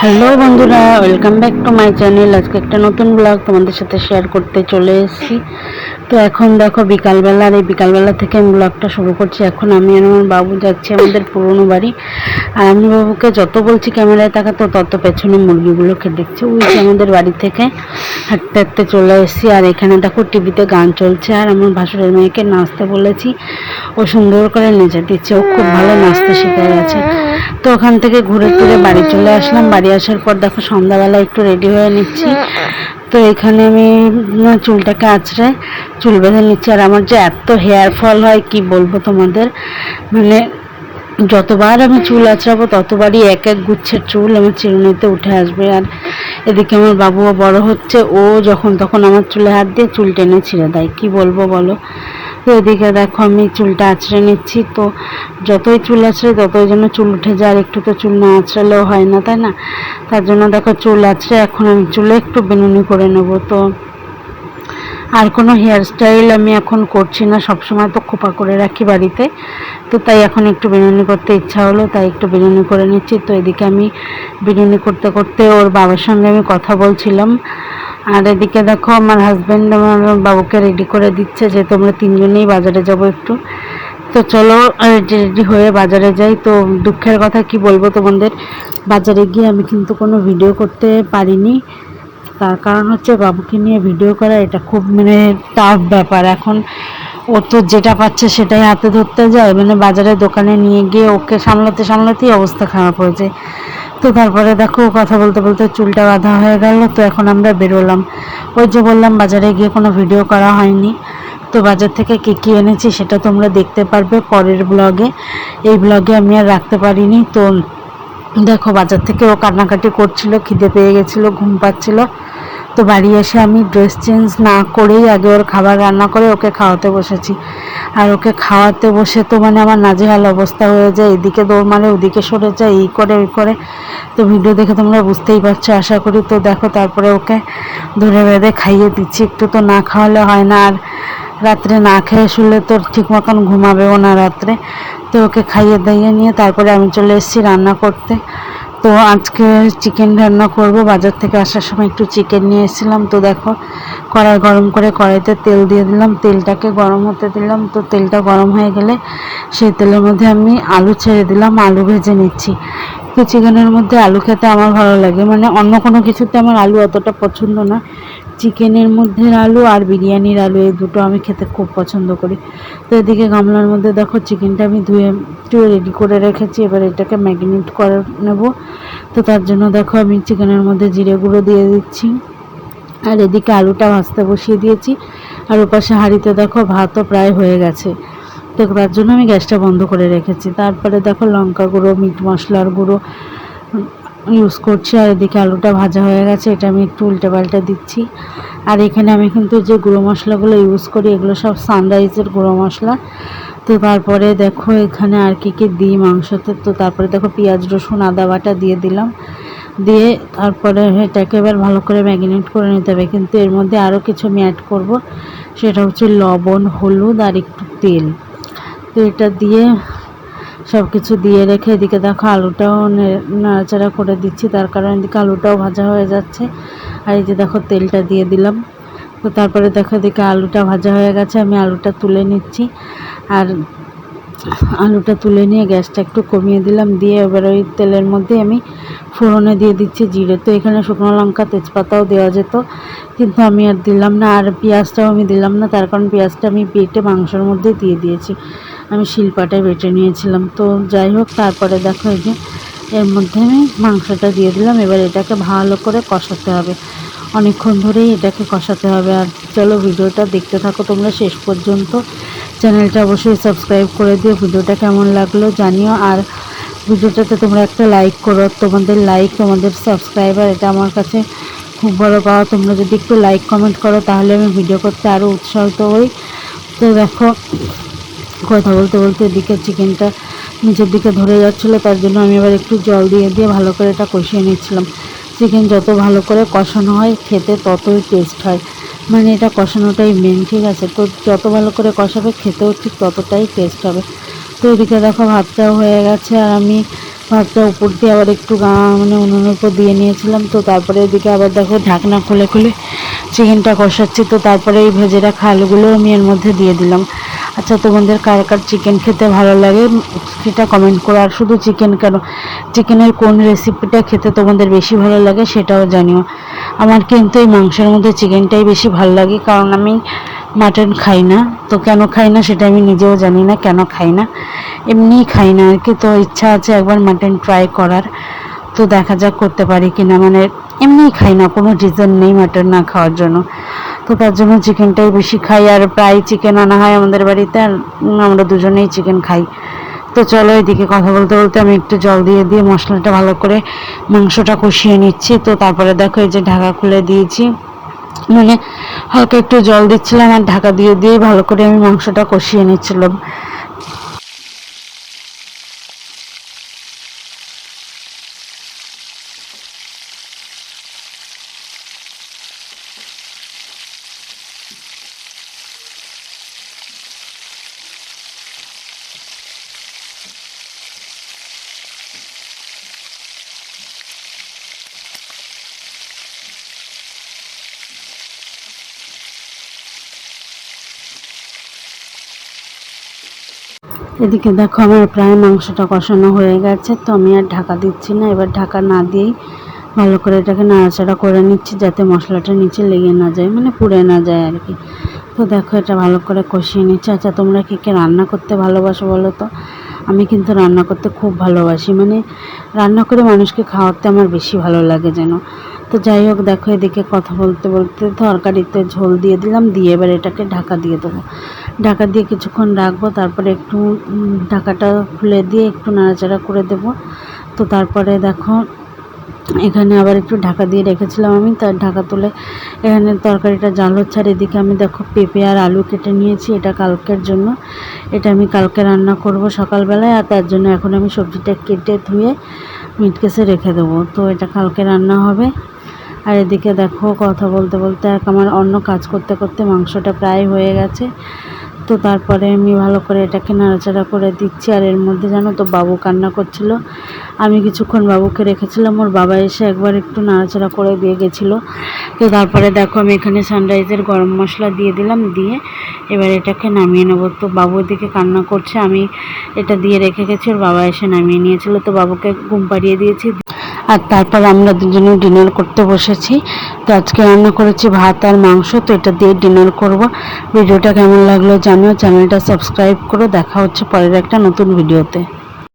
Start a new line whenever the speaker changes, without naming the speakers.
Hello বন্ধুরা welcome back to my channel আজকে একটা নতুন ব্লগ তোমাদের সাথে শেয়ার করতে চলে এসেছি। তো এখন দেখো বিকালবেলা আর এই বিকালবেলা থেকে আমি ব্লগটা শুরু করছি। এখন আমি আর আমার বাবু যাচ্ছি আমাদের পুরনো বাড়ি। আর আমি বাবুকে যত বলছি ক্যামেরায় তাকাতো, তত পেছনে মুরগিগুলোকে দেখছে। ওই যে আমাদের বাড়ি থেকে হাঁটতে হাঁটতে চলে এসেছি। আর এখানে দেখো, টিভিতে গান চলছে। আর আমার ভাসুরের মেয়েকে নাচতে বলেছি। ও সুন্দর করে নেচে দিচ্ছে। ও খুব ভালো নাচতে শিখে গেছে তো ওখান থেকে ঘুরে টুরে বাড়ি চলে আসলাম। বাড়ি আসার পর দেখো সন্ধ্যাবেলা একটু রেডি হয়ে নিচ্ছি। তো এখানে আমি চুলটাকে আঁচড়ে চুল বেঁধে নিচ্ছি। আর আমার যে এত হেয়ার ফল হয়, কি বলব তোমাদের? মানে যতবার আমি চুল আঁচড়াবো, ততবারই এক এক গুচ্ছের চুল আমার চিরুনিতে উঠে আসবে। আর এদিকে আমার বাবুও বড় হচ্ছে। ও যখন তখন আমার চুলে হাত দিয়ে চুল টেনে ছিঁড়ে দেয়। কি বলব বলো? তো এদিকে দেখো, আমি চুলটা আঁচড়ে নিচ্ছি। তো যতই চুল আঁচড়ে, ততই যেন চুল উঠে যায়। আর একটু তো চুল না আঁচড়ালেও হয় না, তাই না? তার জন্য দেখো, চুল আঁচড়ে এখন আমি চুলে একটু বেনুনি করে নেব। তো আর কোনো হেয়ার স্টাইল আমি এখন করছি না, সবসময় তো খোপা করে রাখি বাড়িতে। তো তাই এখন একটু বিরিয়ানি করতে ইচ্ছা হলো, তাই একটু বিরিয়ানি করে নিচ্ছি। তো এদিকে আমি বিরিয়ানি করতে করতে ওর বাবার সঙ্গে আমি কথা বলছিলাম। আর এদিকে দেখো আমার হাজব্যান্ড আমার বাবুকে রেডি করে দিচ্ছে যে তোমরা তিনজনেই বাজারে যাব একটু। তো চলো রেডি রেডি হয়ে বাজারে যাই। তো দুঃখের কথা কি বলব তোমাদের? বাজারে গিয়ে আমি কিন্তু কোনো ভিডিও করতে পারিনি। তার কারণ হচ্ছে বাবুকে নিয়ে ভিডিও করা এটা খুব মানে টাফ ব্যাপার। এখন ও তো যেটা পাচ্ছে সেটাই হাতে ধরতে যায়। মানে বাজারে দোকানে নিয়ে গিয়ে ওকে সামলাতে সামলাতেই অবস্থা খারাপ হয়ে যায়। তো তারপরে দেখো কথা বলতে বলতে চুলটা বাঁধা হয়ে গেল, তো এখন আমরা বেরোলাম। ওই যে বললাম, বাজারে গিয়ে কোনো ভিডিও করা হয়নি। তো বাজার থেকে কী কী এনেছি সেটা তোমরা দেখতে পারবে পরের ব্লগে এই ব্লগে আমি আর রাখতে পারিনি। তো দেখো, বাজার থেকে ও কান্নাকাটি করছিল, খিদে পেয়ে গেছিল, ঘুম পাচ্ছিল। তো বাড়ি এসে আমি ড্রেস চেঞ্জ না করেই আগে ওর খাবার রান্না করে ওকে খাওয়াতে বসেছি। আর ওকে খাওয়াতে বসে তো মানে আমার নাজেহাল অবস্থা হয়ে যায়, এদিকে দৌড় মারে, ওদিকে সরে যায়, এই করে, ওই করে। তো ভিডিও দেখে তোমরা বুঝতেই পারছ, আশা করি তো দেখো তারপরে ওকে ধরে বেঁধে খাইয়ে দিচ্ছি। একটু তো না খাওয়ালে হয় না, আর রাত্রে না খেয়ে শুলে তো ঠিক মতন ঘুমাবেও না রাত্রে। তো ওকে খাইয়ে দাইয়ে নিয়ে তারপরে আমি চলে এসেছি রান্না করতে। তো আজকে চিকেন রান্না করব। বাজার থেকে আসার সময় একটু চিকেন নিয়ে এসেছিলাম। তো দেখো, কড়াই গরম করে কড়াইতে তেল দিয়ে দিলাম। তেলটাকে গরম হতে দিলাম। তো তেলটা গরম হয়ে গেলে সেই তেলের মধ্যে আমি আলু ছেড়ে দিলাম। আলু ভেজে নিচ্ছি। তো চিকেনের মধ্যে আলু খেতে আমার ভালো লাগে। মানে অন্য কোনো কিছুতে আমার আলু অতটা পছন্দ না। চিকেনের মধ্যে আলু আর বিরিয়ানির আলু, এই দুটো আমি খেতে খুব পছন্দ করি। তো এদিকে গামলার মধ্যে দেখো চিকেনটা আমি ধুয়ে ধুয়ে রেডি করে রেখেছি, এবার এটাকে ম্যাগনেট করে নেব। তো তার জন্য দেখো আমি চিকেনের মধ্যে জিরে গুঁড়ো দিয়ে দিচ্ছি। আর এদিকে আলুটা ভাজতে বসিয়ে দিয়েছি। আর ওপাশে হাঁড়িতে দেখো ভাতও প্রায় হয়ে গেছে। তো তার জন্য আমি গ্যাসটা বন্ধ করে রেখেছি। তারপরে দেখো লঙ্কা গুঁড়ো, মিট মশলার গুঁড়ো ইউজ করছি আর এদিকে আলুটা ভাজা হয়ে গেছে, এটা আমি একটু উল্টে পাল্টে দিচ্ছি। আর এখানে আমি কিন্তু যে গুঁড়ো মশলাগুলো ইউজ করি, এগুলো সব সানরাইজের গুঁড়ো মশলা। তো তারপরে দেখো এখানে আর কি কি দিই মাংসতে, তো তারপরে দেখো পেঁয়াজ, রসুন, আদা বাটা দিয়ে দিলাম। দিয়ে তারপরে এটাকে এবার ভালো করে ম্যাগনেট করে নিতে হবে। কিন্তু এর মধ্যে আরও কিছু আমি অ্যাড করব, সেটা হচ্ছে লবণ, হলুদ আর একটু তেল। তো এটা দিয়ে সব কিছু দিয়ে রেখে এদিকে দেখো আলুটাও নাড়াচাড়া করে দিচ্ছি, তার কারণ এদিকে আলুটাও ভাজা হয়ে যাচ্ছে। আর এই যে দেখো তেলটা দিয়ে দিলাম। তো তারপরে দেখো এদিকে আলুটা ভাজা হয়ে গেছে, আমি আলুটা তুলে নিচ্ছি। আর আলুটা তুলে নিয়ে গ্যাসটা একটু কমিয়ে দিলাম, দিয়ে এবার ওই তেলের মধ্যে আমি ফোড়নে দিয়ে দিচ্ছি জিরে। তো এখানে শুকনো লঙ্কা, তেজপাতাও দেওয়া যেত, কিন্তু আমি আর দিলাম না, আর পেঁয়াজটাও আমি দিলাম না, তার কারণ পেঁয়াজটা আমি বেটে মাংসের মধ্যে দিয়ে দিয়েছি। আমি শিলপাটায় বেটে নিয়েছিলাম। তো যাই হোক, তারপরে দেখো এই যে, এর মধ্যে আমি মাংসটা দিয়ে দিলাম। এবার এটাকে ভালো করে কষাতে হবে। অনেকক্ষণ ধরেই এটাকে কষাতে হবে। আর চলো, ভিডিওটা দেখতে থাকো তোমরা শেষ পর্যন্ত। চ্যানেলটা অবশ্যই সাবস্ক্রাইব করে দিও, ভিডিওটা কেমন লাগল জানিও, আর ভিডিওটাতে তোমরা একটা লাইক করো তোমাদের লাইক তোমাদের সাবস্ক্রাইবার এটা আমার কাছে খুব বড় পাওয়া। তোমরা যদি একটু লাইক কমেন্ট করো, তাহলে আমি ভিডিও করতে আরও উৎসাহিত হই। তো দেখো, কথা বলতে বলতে এদিকে চিকেনটা নিচের দিকে ধরে যাচ্ছিল, তার জন্য আমি এবার একটু জল দিয়ে দিয়ে ভালো করে এটা কষিয়ে নিচ্ছিলাম। চিকেন যত ভালো করে কষানো হয়, খেতে ততই টেস্ট হয়। মানে এটা কষানোটাই মেন ঠিক আছে? তো যত ভালো করে কষাবে, খেতেও ঠিক ততটাই টেস্ট হবে। তো এদিকে দেখো, ভাতটাও হয়ে গেছে আর আমি ভাতটা উপর দিয়ে আবার একটু মানে উনুনের উপর দিয়ে নিয়েছিলাম। তো তারপরে এদিকে আবার দেখো, ঢাকনা খুলে খুলে চিকেনটা কষাচ্ছি। তো তারপরে এই ভেজে খালগুলো আমি এর মধ্যে দিয়ে দিলাম। আচ্ছা তোমাদের কার কার চিকেন খেতে ভালো লাগে, সেটা কমেন্ট করো। আর শুধু চিকেন কেন? চিকেনের কোন রেসিপিটা খেতে তোমাদের বেশি ভালো লাগে সেটাও জানিও। আমার কিন্তু এই মাংসের মধ্যে চিকেনটাই বেশি ভালো লাগে, কারণ আমি মাটন খাই না। তো কেন খাই না সেটা আমি নিজেও জানি না, কেন খাই না? এমনিই খাই না আর কি, তো ইচ্ছা আছে একবার মাটন ট্রাই করার। তো দেখা যাক করতে পারি কিনা মানে এমনিই খাই না, কোনো রিজন নেই মাটন না খাওয়ার জন্য। তো তার জন্য চিকেনটাই বেশি খাই আর প্রায় চিকেন আনা হয় আমাদের বাড়িতে আর আমরা দুজনেই চিকেন খাই। তো চলো এদিকে কথা বলতে বলতে আমি একটু জল দিয়ে দিয়ে মশলাটা ভালো করে মাংসটা কষিয়ে নিচ্ছি। তো তারপরে দেখো এই যে ঢাকা খুলে দিয়েছি। মানে হালকা একটু জল দিচ্ছিলাম আর ঢাকা দিয়ে দিয়েই ভালো করে আমি মাংসটা কষিয়ে নিচ্ছিলাম। এদিকে দেখো আমার প্রায় মাংসটা কষানো হয়ে গেছে, তো আমি আর ঢাকা দিচ্ছি না। এবার ঢাকা না দিয়েই ভালো করে এটাকে নাড়াচাড়া করে নিচ্ছি যাতে মশলাটা নিচে লেগে না যায় মানে পুড়ে না যায় আর কি। তো দেখো এটা ভালো করে কষিয়ে নিচ্ছি। আচ্ছা তোমরা কে কে রান্না করতে ভালোবাসো বলো তো? আমি কিন্তু রান্না করতে খুব ভালোবাসি মানে রান্না করে মানুষকে খাওয়াতে আমার বেশি ভালো লাগে যেন। তো যাই হোক, দেখো এদিকে কথা বলতে বলতে তরকারিতে ঝোল দিয়ে দিলাম, দিয়ে এবার এটাকে ঢাকা দিয়ে দেবো। ঢাকা দিয়ে কিছুক্ষণ রাখব, তারপরে একটু ঢাকাটা খুলে দিয়ে একটু নাড়াচাড়া করে দেব। তো তারপরে দেখো, এখানে আবার একটু ঢাকা দিয়ে রেখেছিলাম আমি তার ঢাকা তুলে এখানে তরকারিটা জাল হচ্ছে। আর এদিকে আমি দেখো পেঁপে আর আলু কেটে নিয়েছি, এটা কালকের জন্য। এটা আমি কালকে রান্না করব সকালবেলায়, আর তার জন্য এখন আমি সবজিটা কেটে ধুয়ে মিটকেসে রেখে দেবো। তো এটা কালকে রান্না হবে। আর এদিকে দেখো, কথা বলতে বলতে এক আমার অন্য কাজ করতে করতে মাংসটা প্রায় হয়ে গেছে। তো তারপরে আমি ভালো করে এটাকে নাড়াচাড়া করে দিচ্ছি। আর এর মধ্যে জানো তো, বাবু কান্না করছিল। আমি কিছুক্ষণ বাবুকে রেখেছিলাম, ওর বাবা এসে একবার একটু নাড়াচাড়া করে দিয়ে গেছিল। তো তারপরে দেখো, আমি এখানে সানরাইজের গরম মশলা দিয়ে দিলাম, দিয়ে এবার এটাকে নামিয়ে নেব। তো বাবু এদিকে কান্না করছে, আমি এটা দিয়ে রেখে গেছি, ওর বাবা এসে নামিয়ে নিয়েছিল। তো বাবুকে ঘুম পাড়িয়ে দিয়েছি। আর তারপর আমরা দুজনে ডিনার করতে বসেছি। তো আজকে রান্না করেছি ভাত আর মাংস, তো এটা দিয়ে ডিনার করব। ভিডিওটা কেমন লাগল জানিও, চ্যানেলটা সাবস্ক্রাইব করো। দেখা হচ্ছে পরের একটা নতুন ভিডিওতে।